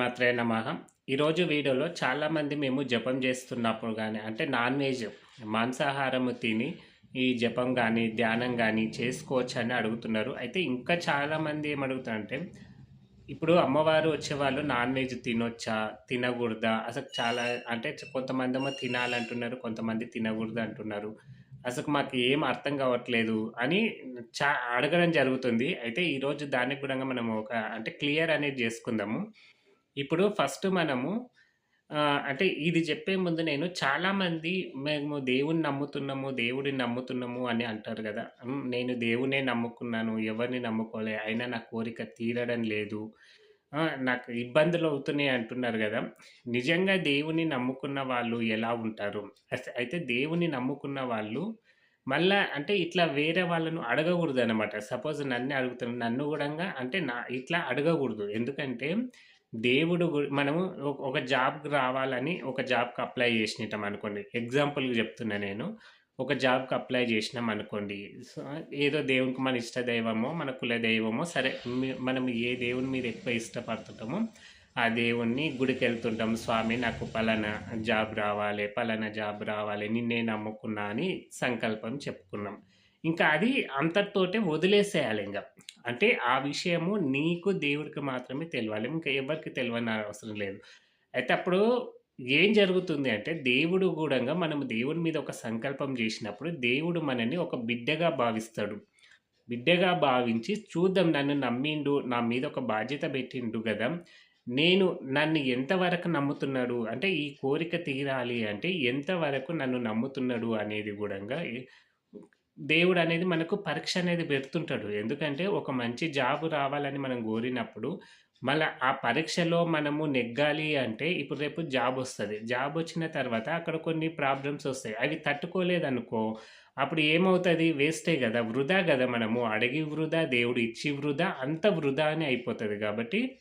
మాత్రమే నమః. ఈరోజు వీడియోలో చాలామంది మేము జపం చేస్తున్నప్పుడు కానీ అంటే నాన్ వెజ్ మాంసాహారము తిని ఈ జపం కానీ ధ్యానం కానీ చేసుకోవచ్చు అని అడుగుతున్నారు. అయితే ఇంకా చాలామంది ఏమడుగుతారంటే ఇప్పుడు అమ్మవారు వచ్చేవాళ్ళు నాన్ వెజ్ తినొచ్చా తినకూడదా? అసలు చాలా అంటే కొంతమంది ఏమో తినాలంటున్నారు కొంతమంది తినకూడదు అంటున్నారు. అసలు మాకు ఏం అర్థం కావట్లేదు అని చా అడగడం జరుగుతుంది. అయితే ఈరోజు దానికి కూడా మనం ఒక అంటే క్లియర్ అనేది చేసుకుందాము. ఇప్పుడు ఫస్ట్ మనము అంటే ఇది చెప్పే ముందు నేను చాలామంది మేము దేవుని నమ్ముతున్నాము దేవుడిని నమ్ముతున్నాము అని అంటారు కదా. నేను దేవునే నమ్ముకున్నాను ఎవరిని నమ్ముకోలే అయినా నా కోరిక తీరడం లేదు. నాకు ఇబ్బందులు అవుతున్నాయి అంటున్నారు కదా. నిజంగా దేవుని నమ్ముకున్న వాళ్ళు ఎలా ఉంటారు? అయితే దేవుని నమ్ముకున్న వాళ్ళు మళ్ళా అంటే ఇట్లా వేరే వాళ్ళను అడగకూడదు అనమాట సపోజ్ నన్ను అడుగుతాను నన్ను కూడా అంటే నా ఇట్లా అడగకూడదు. ఎందుకంటే దేవుడు గు- మనము ఒక- జాబ్కి రావాలని ఒక జాబ్కి అప్లై చేసినాం అనుకోండి. ఎగ్జాంపుల్కి చెప్తున్నా నేను. ఒక జాబ్కి అప్లై చేసినాం అనుకోండి. సో ఏదో దేవునికి మన ఇష్ట దైవమో మన కుల దైవమో సరే మీ- మనం ఏ దేవుని మీద ఎక్కువ ఇష్టపడుతుంటామో ఆ దేవుణ్ణి గుడికి వెళ్తుంటాం. స్వామి నాకు పలానా జాబ్ రావాలి పలానా జాబ్ రావాలి నిన్నే నమ్ముకున్నా అని సంకల్పం చెప్పుకున్నాం. ఇంకా అది అంతటితోటే వదిలేసేయాలి ఇంకా. అంటే ఆ విషయము నీకు దేవుడికి మాత్రమే తెలియాలి ఇంకా ఎవరికి తెలియని అవసరం లేదు. అయితే అప్పుడు ఏం జరుగుతుంది అంటే దేవుడు కూడా మనం దేవుడి మీద ఒక సంకల్పం చేసినప్పుడు దేవుడు మనని ఒక బిడ్డగా భావిస్తాడు. బిడ్డగా భావించి చూద్దాం నన్ను నమ్మిండు నా మీద ఒక బాధ్యత పెట్టిండు కదా నేను నన్ను ఎంతవరకు నమ్ముతున్నాడు? అంటే ఈ కోరిక తీరాలి అంటే ఎంతవరకు నన్ను నమ్ముతున్నాడు అనేది కూడా దేవుడు అనేది మనకు పరీక్ష అనేది పెడుతుంటాడు. ఎందుకంటే ఒక మంచి జాబ్ రావాలని మనం కోరినప్పుడు మళ్ళీ ఆ పరీక్షలో మనము నెగ్గాలి అంటే ఇప్పుడు రేపు జాబ్ వస్తుంది. జాబ్ వచ్చిన తర్వాత అక్కడ కొన్ని ప్రాబ్లమ్స్ వస్తాయి. అవి తట్టుకోలేదనుకో అప్పుడు ఏమవుతుంది? వేస్టే కదా. వృధా కదా మనము. అడిగి వృధా దేవుడు ఇచ్చి వృధా అంత వృధా అని అయిపోతుంది కాబట్టి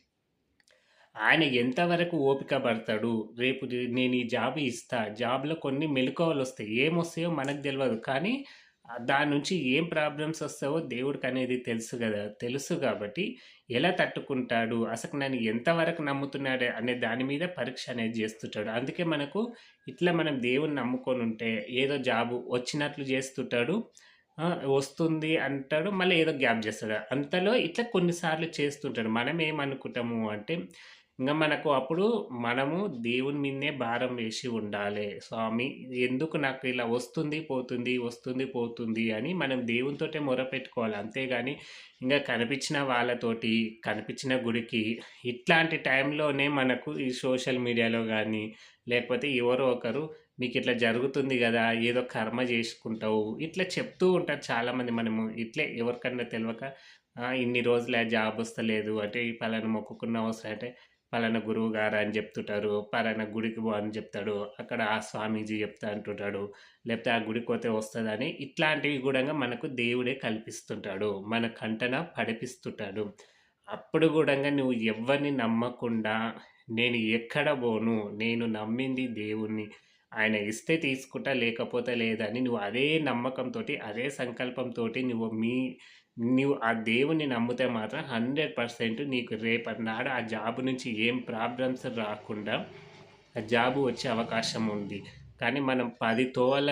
ఆయన ఎంతవరకు ఓపిక పడతాడు? రేపు నేను ఈ జాబ్ ఇస్తా. జాబ్లో కొన్ని మెలకువలు వస్తాయి. ఏమొస్తాయో మనకు తెలియదు కానీ దాని నుంచి ఏం ప్రాబ్లమ్స్ వస్తావో దేవుడికి అనేది తెలుసు కదా తెలుసు కాబట్టి ఎలా తట్టుకుంటాడు అసలు నన్ను ఎంతవరకు నమ్ముతున్నాడు అనే దాని మీద పరీక్ష అనేది చేస్తుంటాడు. అందుకే మనకు ఇట్లా మనం దేవుని నమ్ముకొని ఉంటే ఏదో జాబు వచ్చినట్లు చేస్తుంటాడు వస్తుంది అంటాడు మళ్ళీ ఏదో గ్యాప్ చేస్తాడు. అంతలో ఇట్లా కొన్నిసార్లు చేస్తుంటాడు. మనం ఏమనుకుంటాము అంటే ఇంకా మనకు అప్పుడు మనము దేవుని మీదనే భారం వేసి ఉండాలి. స్వామి ఎందుకు నాకు ఇలా వస్తుంది పోతుంది వస్తుంది పోతుంది అని మనం దేవునితోటే మొరపెట్టుకోవాలి. అంతేగాని ఇంకా కనిపించిన వాళ్ళతోటి కనిపించిన గుడికి ఇట్లాంటి టైంలోనే మనకు ఈ సోషల్ మీడియాలో కానీ లేకపోతే ఎవరో ఒకరు మీకు ఇట్లా జరుగుతుంది కదా ఏదో కర్మ చేసుకుంటావు ఇట్లా చెప్తూ ఉంటారు చాలామంది మనము. ఇట్లే ఎవరికన్నా తెలియక ఇన్ని రోజులే జాబ్ వస్తలేదు అంటే ఈ పలానా మొక్కుకున్న అవసరం అంటే పలానా గురువు గారు అని చెప్తుంటారు పలానా గుడికి పో అని చెప్తాడు అక్కడ ఆ స్వామీజీ చెప్తా అంటుంటాడు లేకపోతే ఆ గుడికి పోతే వస్తుందని ఇట్లాంటివి కూడా మనకు దేవుడే కల్పిస్తుంటాడు మన కంటన పడిపిస్తుంటాడు. అప్పుడు కూడా నువ్వు ఎవరిని నమ్మకుండా నేను ఎక్కడ పోను నేను నమ్మింది దేవుణ్ణి ఆయన ఇస్తే తీసుకుంటా లేకపోతే లేదని నువ్వు అదే నమ్మకంతో అదే సంకల్పంతో నువ్వు మీ నువ్వు ఆ దేవుని నమ్మితే మాత్రం హండ్రెడ్ పర్సెంట్ నీకు రేపటి నాడు ఆ జాబ్ నుంచి ఏం ప్రాబ్లమ్స్ రాకుండా ఆ జాబ్ వచ్చే అవకాశం ఉంది. కానీ మనం పది తోల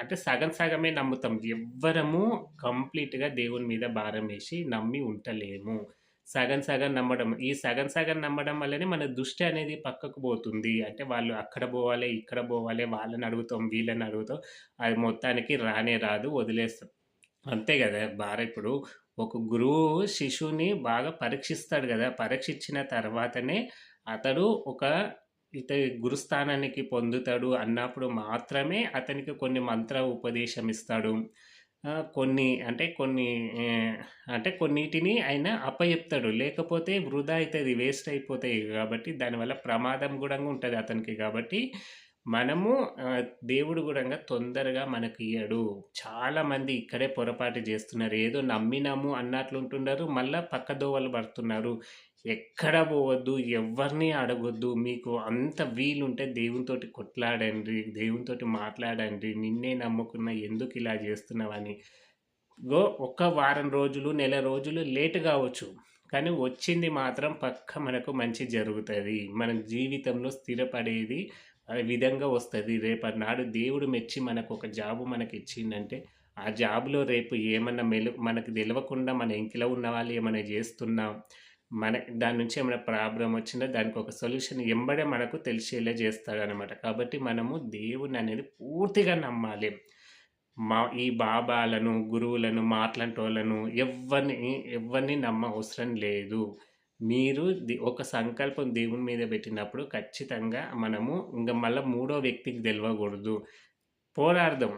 అంటే సగం సగమే నమ్ముతాం. ఎవ్వరము కంప్లీట్గా దేవుని మీద భారం వేసి నమ్మి ఉంటలేము. సగం సగం నమ్మడం ఈ సగం సగం నమ్మడం వల్లనే మన దృష్టి అనేది పక్కకు పోతుంది. అంటే వాళ్ళు అక్కడ పోవాలి ఇక్కడ పోవాలి వాళ్ళని అడుగుతాం వీళ్ళని అడుగుతాం. అది మొత్తానికి రానే రాదు వదిలేస్తాం. అంతే కదా భార్య ఇప్పుడు ఒక గురువు శిశువుని బాగా పరీక్షిస్తాడు కదా. పరీక్షించిన తర్వాతనే అతడు ఒక ఇత గురుస్థానానికి పొందుతాడు అన్నప్పుడు మాత్రమే అతనికి కొన్ని మంత్ర ఉపదేశం ఇస్తాడు. కొన్ని అంటే కొన్ని అంటే కొన్నిటిని ఆయన అప్పచెప్తాడు లేకపోతే వృధా అవుతుంది వేస్ట్ అయిపోతాయి కాబట్టి దానివల్ల ప్రమాదం కూడా ఉంటుంది అతనికి కాబట్టి మనము దేవుడు కూడా తొందరగా మనకి ఇయ్యడు చాలామంది ఇక్కడే పొరపాటు చేస్తున్నారు. ఏదో నమ్మినాము అన్నట్లు ఉంటున్నారు. మళ్ళా పక్కదోవలు పడుతున్నారు. ఎక్కడ పోవద్దు ఎవరిని అడగొద్దు. మీకు అంత వీలుంటే దేవునితోటి కొట్లాడండి దేవునితోటి మాట్లాడండి. నిన్నే నమ్ముకున్న ఎందుకు ఇలా చేస్తున్నావని. గో ఒక వారం రోజులు నెల రోజులు లేట్ కావచ్చు. కానీ వచ్చింది మాత్రం పక్క మనకు మంచి జరుగుతుంది. మన జీవితంలో స్థిరపడేది అనే విధంగా వస్తుంది. రేపటి నాడు దేవుడు మెచ్చి మనకు ఒక జాబు మనకి ఇచ్చిందంటే ఆ జాబ్లో రేపు ఏమన్నా మెలు మనకు తెలియకుండా మన ఇంట్లో ఉన్న వాళ్ళు ఏమైనా చేస్తున్నాం మన దాని నుంచి ఏమైనా ప్రాబ్లం వచ్చినా దానికి ఒక సొల్యూషన్ ఎంబడే మనకు తెలిసేలా చేస్తాడనమాట. కాబట్టి మనము దేవుని అనేది పూర్తిగా నమ్మాలి. మా ఈ బాబాలను గురువులను మాట్లాంటి వాళ్ళను ఎవరిని ఎవరిని నమ్మ అవసరం లేదు. మీరు ఒక సంకల్పం దేవుని మీద పెట్టినప్పుడు ఖచ్చితంగా మనము ఇంకా మళ్ళీ మూడో వ్యక్తికి తెలియకూడదు పోరాడదాం.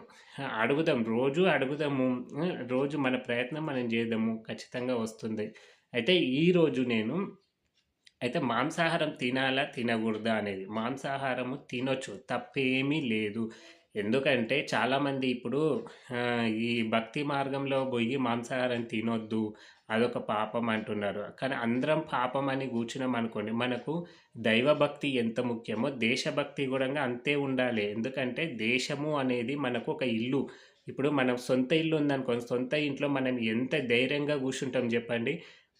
అడుగుదాం. రోజు అడుగుదాము. రోజు మన ప్రయత్నం మనం చేద్దాము. ఖచ్చితంగా వస్తుంది. అయితే ఈరోజు నేను అయితే మాంసాహారం తినాలా తినకూడదా అనేది మాంసాహారము తినొచ్చు. తప్పేమీ లేదు. ఎందుకంటే చాలామంది ఇప్పుడు ఈ భక్తి మార్గంలో పోయి మాంసాహారం తినొద్దు అదొక పాపం అంటున్నారు. కానీ అందరం పాపం అని కూర్చున్నాం అనుకోండి మనకు దైవభక్తి ఎంత ముఖ్యమో దేశభక్తి కూడా అంతే ఉండాలి. ఎందుకంటే దేశము అనేది మనకు ఒక ఇల్లు. ఇప్పుడు మనం సొంత ఇల్లు ఉందనుకోండి సొంత ఇంట్లో మనం ఎంత ధైర్యంగా కూర్చుంటాం చెప్పండి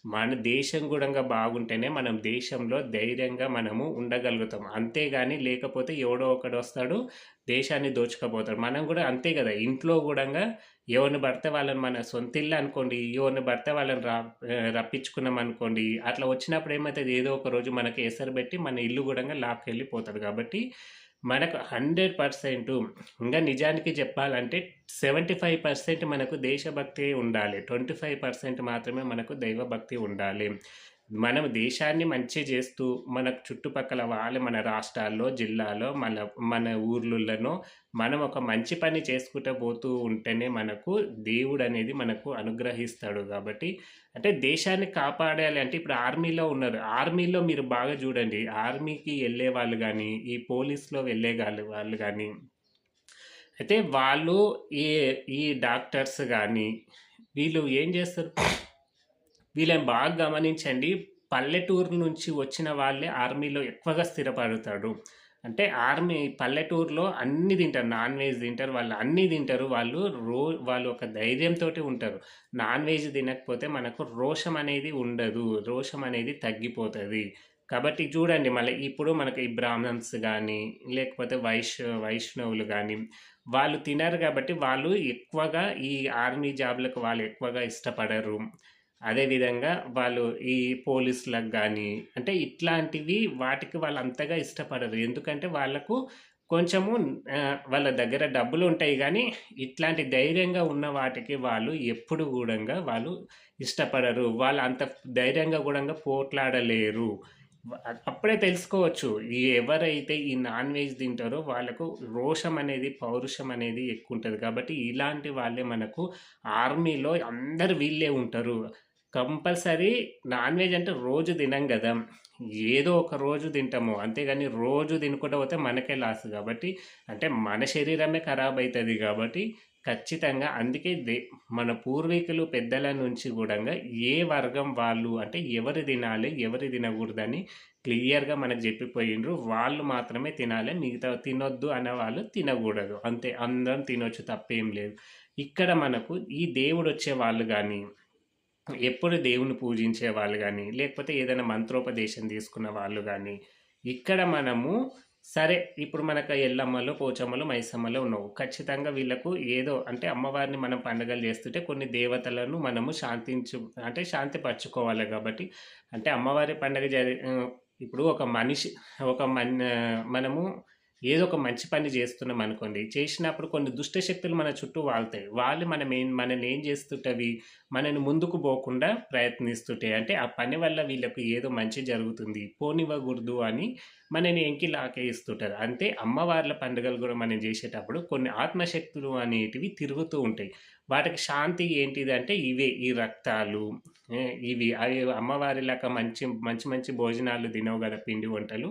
మన దేశం కూడా బాగుంటేనే మనం దేశంలో ధైర్యంగా మనము ఉండగలుగుతాం. అంతేగాని లేకపోతే ఎవడో ఒకడు వస్తాడు దేశాన్ని దోచుకపోతారు. మనం కూడా అంతే కదా ఇంట్లో కూడా ఎవరిని పడితే వాళ్ళని మన సొంత ఇల్లు అనుకోండి ఎవరిని పడితే వాళ్ళని రా రప్పించుకున్నాం అనుకోండి అట్లా వచ్చినప్పుడు ఏమవుతుంది? ఏదో ఒక రోజు మనకి ఎసరు పెట్టి మన ఇల్లు కూడా లాక్కెళ్ళిపోతాడు కాబట్టి మనకు హండ్రెడ్ పర్సెంట్ ఇంకా నిజానికి చెప్పాలంటే సెవెంటీ ఫైవ్ పర్సెంట్ మనకు దేశభక్తి ఉండాలి. ట్వంటీ ఫైవ్ పర్సెంట్ మాత్రమే మనకు దైవభక్తి ఉండాలి. మనం దేశాన్ని మంచి చేస్తూ మన చుట్టుపక్కల వాళ్ళు మన రాష్ట్రాల్లో జిల్లాలో మన మన ఊర్లలోనో మనం ఒక మంచి పని చేసుకుంటూ పోతూ ఉంటేనే మనకు దేవుడు అనేది మనకు అనుగ్రహిస్తాడు కాబట్టి అంటే దేశాన్ని కాపాడాలి అంటే ఇప్పుడు ఆర్మీలో ఉన్నారు. ఆర్మీలో మీరు బాగా చూడండి. ఆర్మీకి వెళ్ళే వాళ్ళు కానీ ఈ పోలీస్లో వెళ్ళే వాళ్ళు కానీ అయితే వాళ్ళు ఈ ఈ డాక్టర్స్ కానీ వీళ్ళు ఏం చేస్తారు? వీళ్ళని బాగా గమనించండి. పల్లెటూరు నుంచి వచ్చిన వాళ్ళే ఆర్మీలో ఎక్కువగా స్థిరపడతాడు అంటే ఆర్మీ పల్లెటూరులో అన్ని తింటారు. నాన్ వెజ్ తింటారు. వాళ్ళు అన్నీ తింటారు. వాళ్ళు రో వాళ్ళు ఒక ధైర్యంతో ఉంటారు. నాన్ వెజ్ తినకపోతే మనకు రోషం అనేది ఉండదు. రోషం అనేది తగ్గిపోతుంది. కాబట్టి చూడండి మళ్ళీ ఇప్పుడు మనకి ఈ బ్రాహ్మణ్స్ కానీ లేకపోతే వైష్ వైష్ణవులు కానీ వాళ్ళు తినరు కాబట్టి వాళ్ళు ఎక్కువగా ఈ ఆర్మీ జాబ్లకు వాళ్ళు ఎక్కువగా ఇష్టపడరు. అదేవిధంగా వాళ్ళు ఈ పోలీసులకు కానీ అంటే ఇట్లాంటివి వాటికి వాళ్ళు అంతగా ఇష్టపడరు. ఎందుకంటే వాళ్ళకు కొంచెము వాళ్ళ దగ్గర డబ్బులు ఉంటాయి కానీ ఇట్లాంటి ధైర్యంగా ఉన్న వాటికి వాళ్ళు ఎప్పుడు కూడా వాళ్ళు ఇష్టపడరు. వాళ్ళు అంత ధైర్యంగా కూడా పోట్లాడలేరు. అప్పుడే తెలుసుకోవచ్చు. ఈ ఎవరైతే ఈ నాన్ వెజ్ తింటారో వాళ్ళకు రోషం అనేది పౌరుషం అనేది ఎక్కువ ఉంటుంది కాబట్టి ఇలాంటి వాళ్ళే మనకు ఆర్మీలో అందరు వీళ్ళే ఉంటారు. కంపల్సరీ నాన్ వెజ్ అంటే రోజు తినం కదా. ఏదో ఒక రోజు తింటాము. అంతేగాని రోజు తినకుండా పోతే మనకే లాస్ కాబట్టి అంటే మన శరీరమే ఖరాబ్ అవుతుంది కాబట్టి ఖచ్చితంగా అందుకే దే మన పూర్వీకులు పెద్దల నుంచి కూడా ఏ వర్గం వాళ్ళు అంటే ఎవరు తినాలి ఎవరు తినకూడదని క్లియర్గా మనకు చెప్పిపోయిండ్రు. వాళ్ళు మాత్రమే తినాలి మిగతా తినొద్దు అనే వాళ్ళు తినకూడదు. అంతే అందరం తినొచ్చు తప్పేం లేదు. ఇక్కడ మనకు ఈ దేవుడు వచ్చే వాళ్ళు కానీ ఎప్పుడు దేవుని పూజించే వాళ్ళు కానీ లేకపోతే ఏదైనా మంత్రోపదేశం తీసుకున్న వాళ్ళు కానీ ఇక్కడ మనము సరే ఇప్పుడు మనకు ఎల్లమ్మలో పోచమ్మలో మైసమ్మలో ఉన్నావు. ఖచ్చితంగా వీళ్ళకు ఏదో అంటే అమ్మవారిని మనం పండుగలు చేస్తుంటే కొన్ని దేవతలను మనము శాంతించు అంటే శాంతిపరచుకోవాలి కాబట్టి అంటే అమ్మవారి పండుగ జరి ఇప్పుడు ఒక మనిషి ఒక మన్ మనము ఏదో ఒక మంచి పని చేస్తున్నాం అనుకోండి చేసినప్పుడు కొన్ని దుష్ట శక్తులు మన చుట్టూ వాళ్తాయి. వాళ్ళు మనం ఏం మనల్ని ఏం చేస్తుంటవి? మనని ముందుకు పోకుండా ప్రయత్నిస్తుంటాయి అంటే ఆ పని వల్ల వీళ్ళకు ఏదో మంచి జరుగుతుంది పోనివ్వకూడదు అని మనని ఎంకి లాకేస్తుంటారు అంటే అమ్మవార్ల పండుగలు కూడా మనం చేసేటప్పుడు కొన్ని ఆత్మశక్తులు అనేటివి తిరుగుతూ ఉంటాయి. వాటికి శాంతి ఏంటిది అంటే ఇవే ఈ రక్తాలు ఇవి అవి అమ్మవారి లాగా మంచి మంచి మంచి భోజనాలు తినవు కదా పిండి వంటలు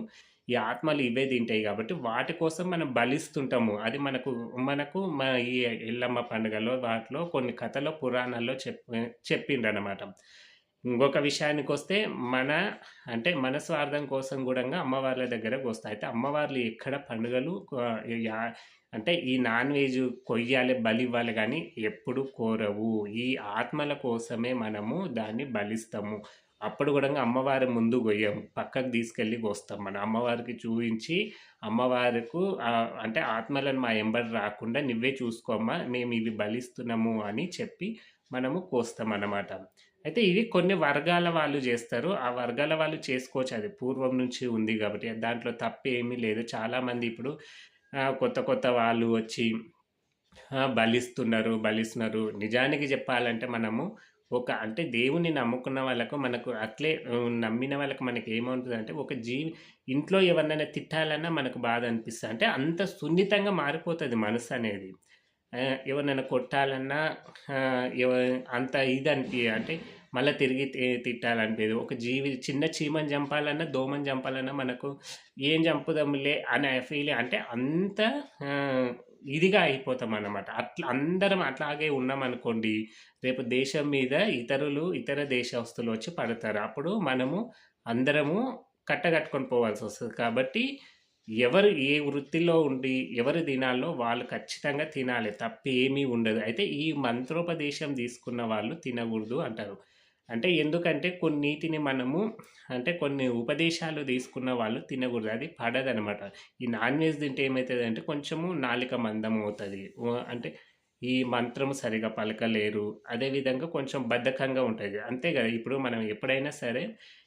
ఈ ఆత్మలు ఇవే తింటాయి కాబట్టి వాటి కోసం మనం బలిస్తుంటాము. అది మనకు మనకు మన ఈ ఎల్లమ్మ పండుగలో వాటిలో కొన్ని కథలో పురాణాల్లో చెప్పి చెప్పిండ్రనమాట ఇంకొక విషయానికి వస్తే మన అంటే మన స్వార్థం కోసం కూడా అమ్మవార్ల దగ్గరకు వస్తాయి అయితే అమ్మవార్లు ఎక్కడ పండుగలు అంటే ఈ నాన్ వెజ్ కొయ్యాలి బలి ఇవ్వాలి కానీ ఎప్పుడు కోరవు. ఈ ఆత్మల కోసమే మనము దాన్ని బలిస్తాము. అప్పుడు కూడా అమ్మవారి ముందు కొయ్యం. పక్కకు తీసుకెళ్ళి కోస్తాం మనం. అమ్మవారికి చూపించి అమ్మవారికి అంటే ఆత్మలను మా ఎంబడి రాకుండా నువ్వే చూసుకోమ్మా మేము ఇవి బలిస్తున్నాము అని చెప్పి మనము కోస్తాం అన్నమాట. అయితే ఇది కొన్ని వర్గాల వాళ్ళు చేస్తారు. ఆ వర్గాల వాళ్ళు చేసుకోవచ్చు. అది పూర్వం నుంచి ఉంది కాబట్టి దాంట్లో తప్పు ఏమీ లేదు. చాలామంది ఇప్పుడు కొత్త కొత్త వాళ్ళు వచ్చి బలిస్తున్నారు బలిస్తున్నారు నిజానికి చెప్పాలంటే మనము ఒక అంటే దేవుని నమ్ముకున్న వాళ్ళకు మనకు అట్లే నమ్మిన వాళ్ళకు మనకి ఏమవుతుంది అంటే ఒక జీవి ఇంట్లో ఎవరినైనా తిట్టాలన్నా మనకు బాధ అనిపిస్తుంది. అంటే అంత సున్నితంగా మారిపోతుంది మనసు అనేది. ఎవరినైనా కొట్టాలన్నా ఎవ అంత ఇది అనిపి అంటే మళ్ళీ తిరిగి తిట్టాలనిపేది. ఒక జీవి చిన్న చీమని చంపాలన్నా దోమని చంపాలన్నా మనకు ఏం చంపుదాంలే అనే ఫీలింగ్ అంటే అంత ఇదిగా అయిపోతాం అన్నమాట అట్లా అందరం అట్లాగే ఉన్నాం అనుకోండి రేపు దేశం మీద ఇతరులు ఇతర దేశస్తులు వచ్చి పడతారు. అప్పుడు మనము అందరము కట్టగట్టుకొని పోవాల్సి వస్తుంది. కాబట్టి ఎవరు ఏ వృత్తిలో ఉండి ఎవరు తినాలో వాళ్ళు ఖచ్చితంగా తినాలి తప్ప ఏమీ ఉండదు. అయితే ఈ మంత్రోపదేశం తీసుకున్న వాళ్ళు తినకూడదు అంటారు. అంటే ఎందుకంటే కొన్నిటిని మనము అంటే కొన్ని ఉపదేశాలు తీసుకున్న వాళ్ళు తినకూడదు. అది పడదనమాట. ఈ నాన్ వెజ్ తింటే ఏమవుతుంది అంటే కొంచెము నాలిక మందం అవుతుంది. అంటే ఈ మంత్రం సరిగా పలకలేరు. అదేవిధంగా కొంచెం బద్ధకంగా ఉంటుంది అంతే కదా. ఇప్పుడు మనం ఎప్పుడైనా సరే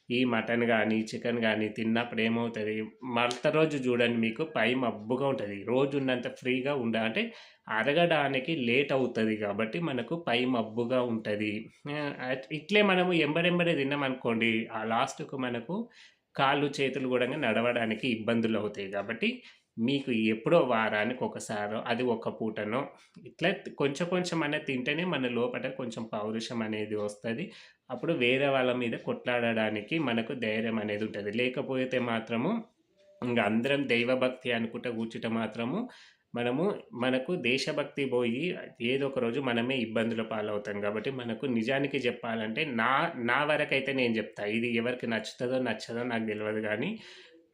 ఈ మటన్ కానీ చికెన్ కానీ తిన్నప్పుడు ఏమవుతుంది? మరత రోజు చూడండి మీకు పై మబ్బుగా ఉంటుంది. రోజు ఉన్నంత ఫ్రీగా ఉండ అంటే అరగడానికి లేట్ అవుతుంది కాబట్టి మనకు పై మబ్బుగా ఉంటుంది. ఇట్లే మనము ఎంబడెంబడే తిన్నామనుకోండి ఆ లాస్ట్కు మనకు కాళ్ళు చేతులు కూడా నడవడానికి ఇబ్బందులు అవుతాయి కాబట్టి మీకు ఎప్పుడో వారానికి ఒకసారో అది ఒక పూటనో ఇట్లా కొంచెం కొంచెం అనేది తింటేనే మన లోపల కొంచెం పౌరుషం అనేది వస్తుంది. అప్పుడు వేరే వాళ్ళ మీద కొట్లాడడానికి మనకు ధైర్యం అనేది ఉంటుంది. లేకపోతే మాత్రము ఇంకా అందరం దైవభక్తి అనుకుంటా కూర్చుట మాత్రము మనము మనకు దేశభక్తి పోయి ఏదో ఒక రోజు మనమే ఇబ్బందుల పాలవుతాం. కాబట్టి మనకు నిజానికి చెప్పాలంటే నా నా వరకైతే నేను చెప్తా. ఇది ఎవరికి నచ్చుతుందో నచ్చదో నాకు తెలియదు కానీ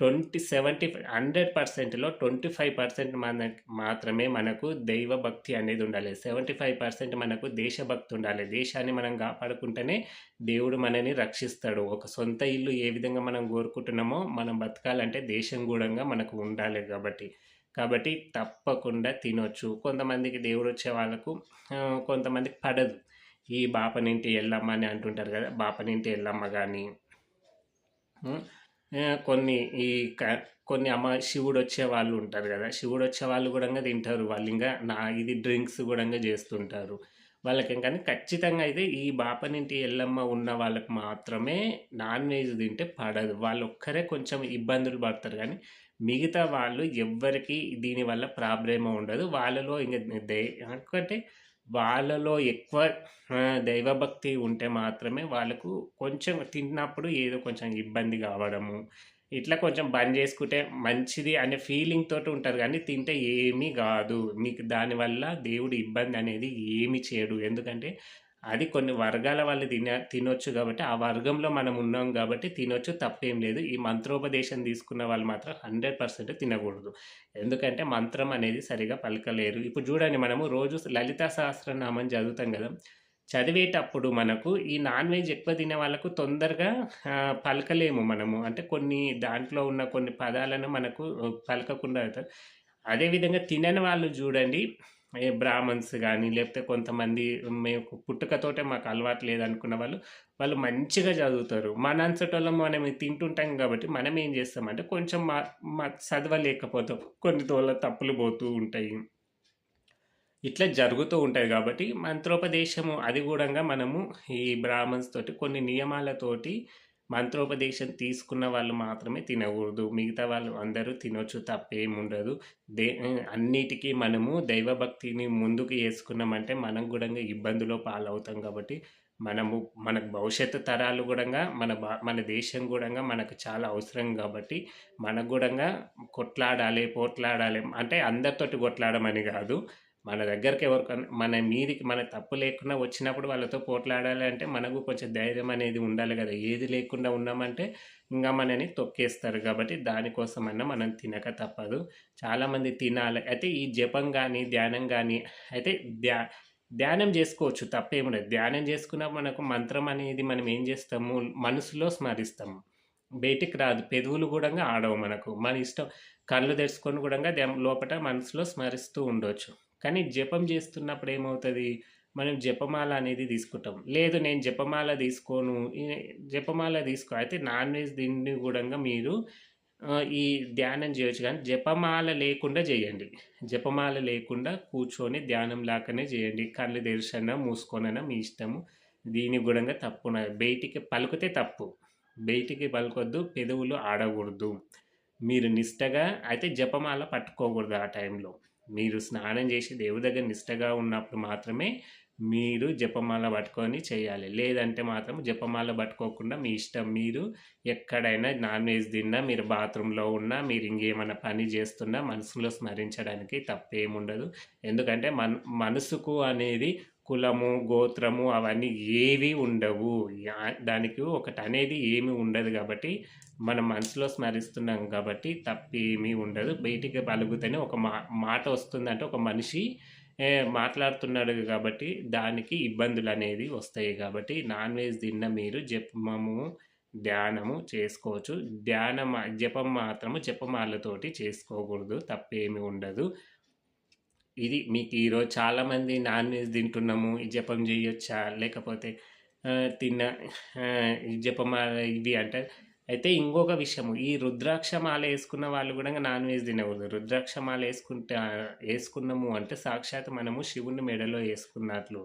ట్వంటీ సెవెంటీ హండ్రెడ్ పర్సెంట్లో ట్వంటీ ఫైవ్ పర్సెంట్ మన మాత్రమే మనకు దైవభక్తి అనేది ఉండాలి. సెవెంటీ ఫైవ్ పర్సెంట్ మనకు దేశభక్తి ఉండాలి. దేశాన్ని మనం కాపాడుకుంటేనే దేవుడు మనని రక్షిస్తాడు. ఒక సొంత ఇల్లు ఏ విధంగా మనం కోరుకుంటున్నామో మనం బతకాలంటే దేశం కూడా మనకు ఉండాలి కాబట్టి. కాబట్టి తప్పకుండా తినొచ్చు. కొంతమందికి దేవుడు వచ్చే వాళ్ళకు కొంతమందికి పడదు. ఈ బాపనింటి ఎల్లమ్మ అని అంటుంటారు కదా బాపనింటి ఎల్లమ్మ కానీ కొన్ని ఈ క కొన్ని అమ్మ శివుడు వచ్చే వాళ్ళు ఉంటారు కదా. శివుడు వచ్చే వాళ్ళు కూడా తింటారు. వాళ్ళు ఇంకా నా ఇది డ్రింక్స్ కూడా చేస్తుంటారు. వాళ్ళకి కానీ ఖచ్చితంగా అయితే ఈ బాపనింటి ఎల్లమ్మ ఉన్న వాళ్ళకి మాత్రమే నాన్ వెజ్ తింటే పడదు. వాళ్ళు ఒక్కరే కొంచెం ఇబ్బందులు పడతారు కానీ మిగతా వాళ్ళు ఎవ్వరికి దీనివల్ల ప్రాబ్లమ్ ఉండదు. వాళ్ళలో ఇంకా దే ఎందుకంటే వాళ్ళలో ఎక్కువ దైవభక్తి ఉంటే మాత్రమే వాళ్ళకు కొంచెం తిన్నప్పుడు ఏదో కొంచెం ఇబ్బంది కావడము ఇట్లా కొంచెం బంద్ చేసుకుంటే మంచిది అనే ఫీలింగ్ తోటి ఉంటారు. కానీ తింటే ఏమీ కాదు. మీకు దానివల్ల దేవుడు ఇబ్బంది అనేది ఏమి చేయడు. ఎందుకంటే అది కొన్ని వర్గాల వాళ్ళు తిన తినొచ్చు కాబట్టి ఆ వర్గంలో మనం ఉన్నాం కాబట్టి తినొచ్చు తప్పేం లేదు. ఈ మంత్రోపదేశం తీసుకున్న వాళ్ళు మాత్రం హండ్రెడ్ పర్సెంట్ తినకూడదు. ఎందుకంటే మంత్రం అనేది సరిగా పలకలేరు. ఇప్పుడు చూడండి మనము రోజు లలిత సహస్రనామం చదువుతాం కదా. చదివేటప్పుడు మనకు ఈ నాన్ వెజ్ ఎక్కువ తినే వాళ్ళకు తొందరగా పలకలేము మనము. అంటే కొన్ని దాంట్లో ఉన్న కొన్ని పదాలను మనకు పలకకుండా అవుతారు అదేవిధంగా తినని వాళ్ళు చూడండి ఏ బ్రాహ్మన్స్ కానీ లేకపోతే కొంతమంది మేము పుట్టుకతోటే మాకు అలవాటు లేదనుకున్న వాళ్ళు వాళ్ళు మంచిగా చదువుతారు. మన అంతటోళ్ళం మనం తింటుంటాం కాబట్టి మనం ఏం చేస్తామంటే కొంచెం మా మా చదవలేకపోతాం. కొన్ని తోళ్ళ తప్పులు పోతూ ఉంటాయి. ఇట్లా జరుగుతూ ఉంటాయి కాబట్టి మంత్రోపదేశము అది కూడా మనము ఈ బ్రాహ్మణ్స్ తోటి కొన్ని నియమాలతోటి మంత్రోపదేశం తీసుకున్న వాళ్ళు మాత్రమే తినకూడదు. మిగతా వాళ్ళు అందరూ తినొచ్చు తప్పేం ఉండదు దే అన్నిటికీ మనము దైవభక్తిని ముందుకు వేసుకున్నామంటే మనం కూడా ఇబ్బందులో పాలవుతాం కాబట్టి మనము మనకు భవిష్యత్తు తరాలు కూడా మన బా మన దేశం కూడా మనకు చాలా అవసరం కాబట్టి మనకు కూడా కొట్లాడాలి పోట్లాడాలి. అంటే అందరితోటి కొట్లాడమని కాదు. మన దగ్గరికి ఎవరికైనా మన మీదికి మన తప్పు లేకుండా వచ్చినప్పుడు వాళ్ళతో పోట్లాడాలి అంటే మనకు కొంచెం ధైర్యం అనేది ఉండాలి కదా. ఏది లేకుండా ఉన్నామంటే ఇంకా మనని తొక్కేస్తారు కాబట్టి దానికోసమన్నా మనం తినక తప్పదు. చాలామంది తినాలి. అయితే ఈ జపం కానీ ధ్యానం కానీ అయితే ధ్యా ధ్యానం చేసుకోవచ్చు. తప్పేముండదు ధ్యానం చేసుకున్న మనకు మంత్రం అనేది మనం ఏం చేస్తాము? మనసులో స్మరిస్తాము. బయటికి రాదు. పెదవులు కూడా ఆడవు మనకు. మన ఇష్టం కళ్ళు తెరుచుకొని కూడా లోపల మనసులో స్మరిస్తూ ఉండొచ్చు. కానీ జపం చేస్తున్నప్పుడు ఏమవుతుంది మనం జపమాల అనేది తీసుకుంటాం. లేదు నేను జపమాల తీసుకోను. జపమాల తీసుకో. అయితే నాన్ వెజ్ దీన్ని కూడా మీరు ఈ ధ్యానం చేయొచ్చు. కానీ జపమాల లేకుండా చేయండి. జపమాల లేకుండా కూర్చొని ధ్యానం లాగానే చేయండి. కళ్ళు తెరిచన్నా మూసుకోనన్నా మీ ఇష్టము. దీని కూడా తప్పు బయటికి పలుకుతే తప్పు. బయటికి పలుకొద్దు పెదవులు ఆడకూడదు. మీరు నిష్టగా అయితే జపమాల పట్టుకోకూడదు ఆ టైంలో. మీరు స్నానం చేసి దేవుడి దగ్గర నిష్టగా ఉన్నప్పుడు మాత్రమే మీరు జపమాల పట్టుకొని చేయాలి. లేదంటే మాత్రం జపమాల పట్టుకోకుండా మీ ఇష్టం మీరు ఎక్కడైనా నాన్ వెజ్ తిన్నా మీరు బాత్రూంలో ఉన్నా మీరు ఇంకేమైనా పని చేస్తున్నా మనసులో స్మరించడానికి తప్పేముండదు. ఎందుకంటే మన మనసుకు అనేది కులము గోత్రము అవన్నీ ఏవి ఉండవు. దానికి ఒకటి అనేది ఏమి ఉండదు కాబట్టి మనం మనసులో స్మరిస్తున్నాం కాబట్టి తప్పేమీ ఉండదు. బయటికి పలుకుతేనే ఒక మా మాట వస్తుందంటే ఒక మనిషి మాట్లాడుతున్నాడు కాబట్టి దానికి ఇబ్బందులు అనేది వస్తాయి కాబట్టి నాన్ వెజ్ తిన్న మీరు జపము ధ్యానము చేసుకోవచ్చు. ధ్యానం జపం మాత్రము జపమాలతోటి చేసుకోకూడదు. తప్పేమీ ఉండదు. ఇది మీకు ఈరోజు చాలామంది నాన్ వెజ్ తింటున్నాము ఈ జపం చేయొచ్చా? లేకపోతే తిన్న ఆ, ఈ ఇవి అంటే. అయితే ఇంకొక విషయము ఈ రుద్రాక్ష మాల వేసుకున్న వాళ్ళు కూడా నాన్ వెజ్ తినకూడదు. రుద్రాక్ష మాల వేసుకుంటే వేసుకున్నాము అంటే సాక్షాత్ మనము శివుని మెడలో వేసుకున్నట్లు.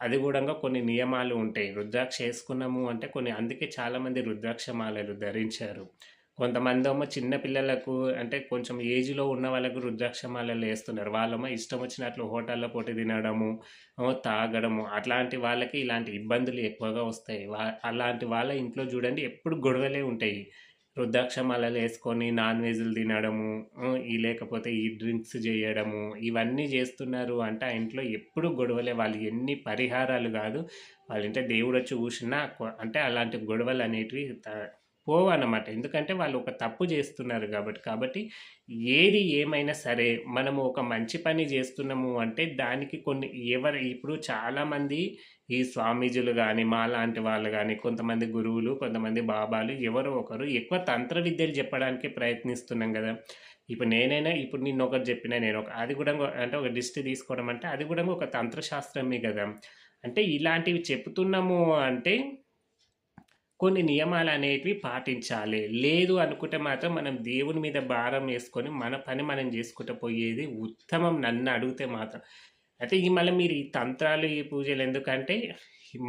అది కూడా కొన్ని నియమాలు ఉంటాయి. రుద్రాక్ష వేసుకున్నాము అంటే కొన్ని అందుకే చాలామంది రుద్రాక్ష మాలలు ధరించారు. కొంతమంది ఏమో చిన్నపిల్లలకు అంటే కొంచెం ఏజ్లో ఉన్న వాళ్ళకు రుద్రాక్షమాలలో వేస్తున్నారు వాళ్ళేమో ఇష్టం వచ్చినట్లు హోటల్లో పోటీ తినడము తాగడము. అట్లాంటి వాళ్ళకి ఇలాంటి ఇబ్బందులు ఎక్కువగా వస్తాయి. వా అలాంటి వాళ్ళ ఇంట్లో చూడండి ఎప్పుడు గొడవలే ఉంటాయి. రుద్రాక్షమాలలు వేసుకొని నాన్ వెజ్లు తినడము ఈ లేకపోతే ఈ డ్రింక్స్ చేయడము ఇవన్నీ చేస్తున్నారు అంటే. ఆ ఇంట్లో ఎప్పుడు గొడవలే. వాళ్ళు ఎన్ని పరిహారాలు కాదు. వాళ్ళంటే దేవుడు వచ్చి కూర్చున్నా అంటే అలాంటి గొడవలు అనేటివి త- పోవన్నమాట. ఎందుకంటే వాళ్ళు ఒక తప్పు చేస్తున్నారు కాబట్టి. కాబట్టి ఏది ఏమైనా సరే మనము ఒక మంచి పని చేస్తున్నాము అంటే దానికి కొన్ని ఎవరు ఇప్పుడు చాలామంది ఈ స్వామీజీలు కానీ మా లాంటి వాళ్ళు కానీ కొంతమంది గురువులు కొంతమంది బాబాలు ఎవరో ఒకరు ఎక్కువ తంత్ర విద్యలు చెప్పడానికి ప్రయత్నిస్తున్నాం కదా. ఇప్పుడు నేనైనా ఇప్పుడు నిన్న ఒకటి చెప్పిన నేను ఒక అది కూడా అంటే ఒక దిష్టి తీసుకోవడం అంటే అది కూడా ఒక తంత్రశాస్త్రమే కదా. అంటే ఇలాంటివి చెప్తున్నాము అంటే కొన్ని నియమాలు అనేటివి పాటించాలి. లేదు అనుకుంటే మాత్రం మనం దేవుని మీద భారం వేసుకొని మన పని మనం చేసుకుంటూ పోయేది ఉత్తమం నన్ను అడిగితే మాత్రం. అయితే ఈ మళ్ళీ మీరు ఈ తంత్రాలు ఈ పూజలు ఎందుకంటే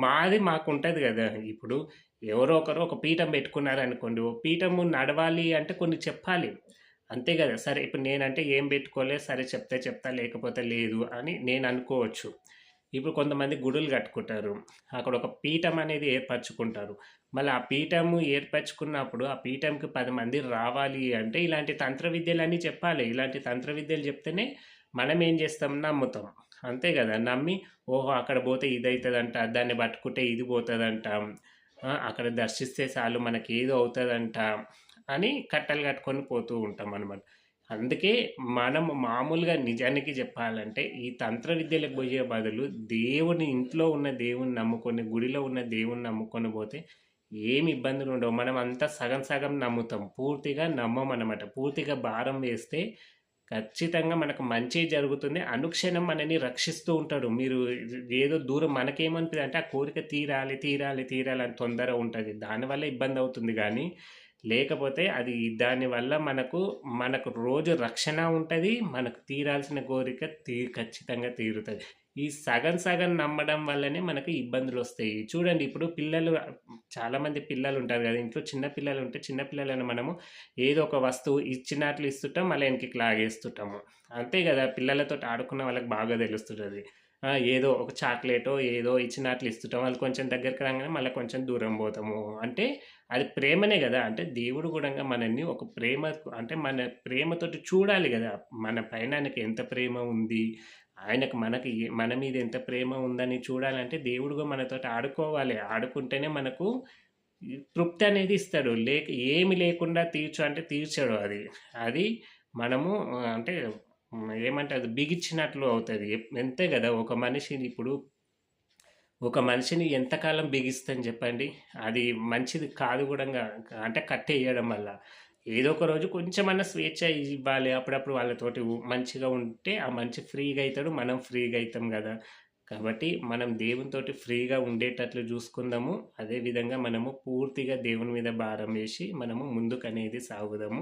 మాది మాకు ఉంటుంది కదా. ఇప్పుడు ఎవరో ఒకరు ఒక పీఠం పెట్టుకున్నారు అనుకోండి ఓ పీఠము నడవాలి అంటే కొన్ని చెప్పాలి. అంతే కదా. సరే ఇప్పుడు నేనంటే ఏం పెట్టుకోలేదు సరే చెప్తే చెప్తా లేకపోతే లేదు అని నేను అనుకోవచ్చు. ఇప్పుడు కొంతమంది గుడులు కట్టుకుంటారు. అక్కడ ఒక పీఠం అనేది ఏర్పరచుకుంటారు. మళ్ళీ ఆ పీఠము ఏర్పరచుకున్నప్పుడు ఆ పీఠంకి పది మంది రావాలి అంటే ఇలాంటి తంత్ర విద్యలన్నీ చెప్పాలి. ఇలాంటి తంత్ర విద్యలు చెప్తేనే మనం ఏం చేస్తాం? నమ్ముతాం. అంతే కదా? నమ్మి ఓహో అక్కడ పోతే ఇది అవుతుందంట దాన్ని పట్టుకుంటే ఇది పోతుందంట అక్కడ దర్శిస్తే చాలు మనకి ఏదో అవుతుందంట అని కట్టలు కట్టుకొని పోతూ ఉంటాం అనమాట అందుకే మనం మామూలుగా నిజానికి చెప్పాలంటే ఈ తంత్ర విద్యలకు పోయే బదులు దేవుని ఇంట్లో ఉన్న దేవుని నమ్ముకొని గుడిలో ఉన్న దేవుని నమ్ముకొని పోతే ఏమి ఇబ్బందులు ఉండవు. మనం అంతా సగం సగం నమ్ముతాం. పూర్తిగా నమ్మం అనమాట పూర్తిగా భారం వేస్తే ఖచ్చితంగా మనకు మంచి జరుగుతుంది. అనుక్షణం మనని రక్షిస్తూ ఉంటాడు. మీరు ఏదో దూరం మనకేమనిపిస్తుంది అంటే ఆ కోరిక తీరాలి తీరాలి తీరాలి అని తొందర ఉంటుంది. దానివల్ల ఇబ్బంది అవుతుంది కానీ లేకపోతే అది దానివల్ల మనకు మనకు రోజు రక్షణ ఉంటుంది మనకు తీరాల్సిన కోరిక తీ ఖచ్చితంగా తీరుతుంది. ఈ సగం సగం నమ్మడం వల్లనే మనకు ఇబ్బందులు వస్తాయి. చూడండి ఇప్పుడు పిల్లలు చాలామంది పిల్లలు ఉంటారు కదా ఇంట్లో చిన్న పిల్లలు ఉంటే చిన్న పిల్లలను మనము ఏదో ఒక వస్తువు ఇచ్చినట్లు ఇస్తుంటాం మళ్ళీ వెనక్కి లాగేస్తుంటాము. అంతే కదా పిల్లలతో ఆడుకున్న వాళ్ళకి బాగా తెలుస్తుంటుంది. ఏదో ఒక చాక్లెటో ఏదో ఇచ్చినట్లు ఇస్తుంటాం. వాళ్ళు కొంచెం దగ్గరికి రాగానే మళ్ళీ కొంచెం దూరం పోతాము. అంటే అది ప్రేమనే కదా. అంటే దేవుడు కూడా మనల్ని ఒక ప్రేమ అంటే మన ప్రేమతోటి చూడాలి కదా. మన పైన ఆయనకి ఎంత ప్రేమ ఉంది? ఆయనకు మనకి మన మీద ఎంత ప్రేమ ఉందని చూడాలంటే దేవుడు మనతో మనతోటి ఆడుకోవాలి. ఆడుకుంటేనే మనకు తృప్తి అనేది ఇస్తాడు. లేక ఏమి లేకుండా తీర్చు అంటే తీర్చాడు అది. అది మనము అంటే ఏమంటే అది బిగించినట్లు అవుతుంది అంతే కదా ఒక మనిషిని ఇప్పుడు ఒక మనిషిని ఎంతకాలం బిగిస్తాను చెప్పండి అది మంచిది కాదు కూడా అంటే కట్టేయడం వల్ల. ఏదో ఒక రోజు కొంచెమన్నా స్వేచ్ఛ ఇవ్వాలి. అప్పుడప్పుడు వాళ్ళతోటి మంచిగా ఉంటే ఆ మంచి ఫ్రీగా అవుతాడు మనం ఫ్రీగా అవుతాం కదా కాబట్టి మనం దేవునితోటి ఫ్రీగా ఉండేటట్లు చూసుకుందాము అదే విధంగా మనము పూర్తిగా దేవుని మీద భారం వేసి మనము ముందుకు అనేది సాగుదాము.